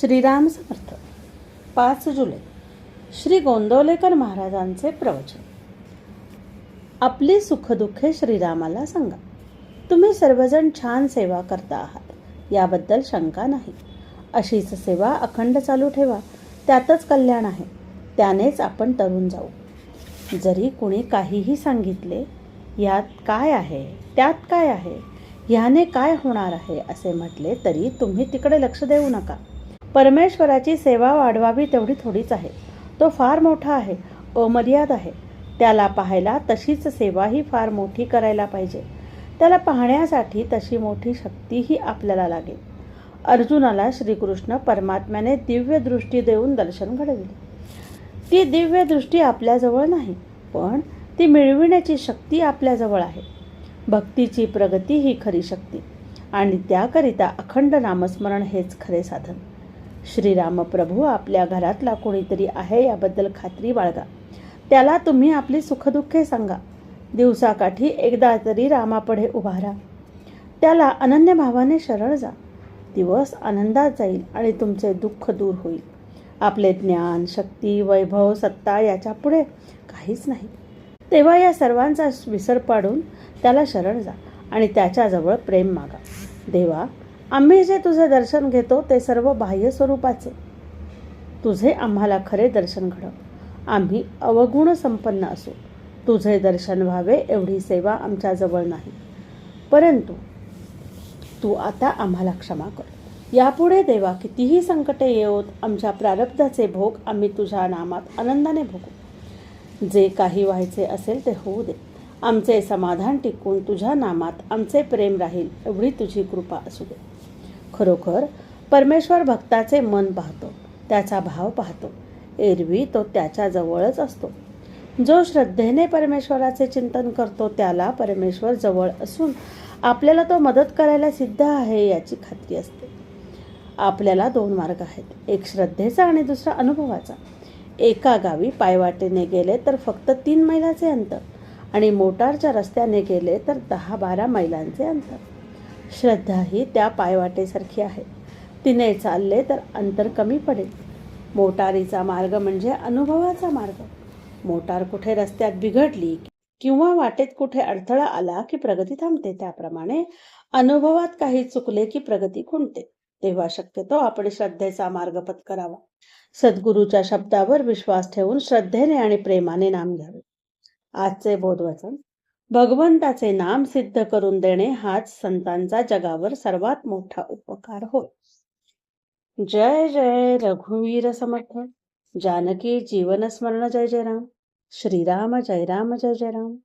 श्रीराम समर्थ. पाच जुलै. श्री गोंदवलेकर महाराजांचे प्रवचन. आपली सुखदुःखे श्रीरामाला सांगा. तुम्ही सर्वजण छान सेवा करता आहात. याबद्दल शंका नाही. अशीच सेवा अखंड चालू ठेवा. त्यातच कल्याण आहे. त्यानेच आपण तरुण जाऊ. जरी कुणी काहीही सांगितले यात काय आहे? त्यात काय आहे? ह्याने काय होणार आहे? असे म्हटले तरी तुम्ही तिकडे लक्ष देऊ नका. परमेश्वराची सेवा वाढवावी तेवढी थोडीच आहे. तो फार मोठा आहे अमर्याद आहे. त्याला पाहायला तशीच सेवाही फार मोठी करायला पाहिजे. त्याला पाहण्यासाठी तशी मोठी शक्तीही आपल्याला लागेल. अर्जुनाला श्रीकृष्ण परमात्म्याने दिव्य दृष्टी देऊन दर्शन घडविले. ती दिव्य दृष्टी आपल्याजवळ नाही पण ती मिळविण्याची शक्ती आपल्याजवळ आहे. भक्तीची प्रगती ही खरी शक्ती आणि त्याकरिता अखंड नामस्मरण हेच खरे साधन. श्रीरामप्रभू आपल्या घरातला कोणीतरी आहे याबद्दल खात्री बाळगा. त्याला तुम्ही आपली सुखदुःखे सांगा. दिवसाकाठी एकदा तरी रामापुढे उभा राहा. त्याला अनन्य भावाने शरण जा. दिवस आनंदात जाईल आणि तुमचे दुःख दूर होईल. आपले ज्ञान शक्ती वैभव सत्ता याच्यापुढे काहीच नाही. तेव्हा या सर्वांचा विसर पाडून त्याला शरण जा आणि त्याच्याजवळ प्रेम मागा. देवा आम्ही जे तुझे दर्शन घेतो ते सर्व बाह्य स्वरूपाचे. तुझे आम्हाला खरे दर्शन घडव. आम्ही अवगुण संपन्न असू. तुझे दर्शन व्हावे एवढी सेवा आमच्याजवळ नाही. परंतु तू आता आम्हाला क्षमा कर. यापुढे देवा कितीही संकटे येऊत आमच्या प्रारब्धाचे भोग आम्ही तुझ्या नामात आनंदाने भोगू. जे काही व्हायचे असेल ते होऊ दे. आमचे समाधान टिकून तुझ्या नामात आमचे प्रेम राहील एवढी तुझी कृपा असू दे. खरोखर परमेश्वर भक्ताचे मन पाहतो त्याचा भाव पाहतो. एरवी तो त्याच्याजवळच असतो. जो श्रद्धेने परमेश्वराचे चिंतन करतो त्याला परमेश्वर जवळ असून आपल्याला तो मदत करायला सिद्ध आहे याची खात्री असते. आपल्याला दोन मार्ग आहेत एक श्रद्धेचा आणि दुसरा अनुभवाचा. एका गावी पायवाटेने गेले तर फक्त तीन मैलाचे अंतर आणि मोटारच्या रस्त्याने गेले तर दहा बारा मैलांचे अंतर. श्रद्धा ही त्या पायवाटेसारखी आहे. तिने चालले तर अंतर कमी पडेल. मोटारीचा मार्ग म्हणजे अनुभवाचा मार्ग. मोटार कुठे रस्त्यात बिघडली किंवा वाटेत कुठे अडथळा आला की प्रगती थांबते त्याप्रमाणे अनुभवात काही चुकले की प्रगती खुंटते. तेव्हा शक्यतो आपण श्रद्धेचा मार्ग पत्करावा. सद्गुरूच्या शब्दावर विश्वास ठेवून श्रद्धेने आणि प्रेमाने नाम घ्यावे. आजचे बोधवचन भगवंताचे नाम सिद्ध करून देणे हाच संतांचा जगावर सर्वात मोठा उपकार होय. जय जय रघुवीर समर्थ. जानकी जीवन स्मरण जय जय राम. श्रीराम जय राम जय जय राम.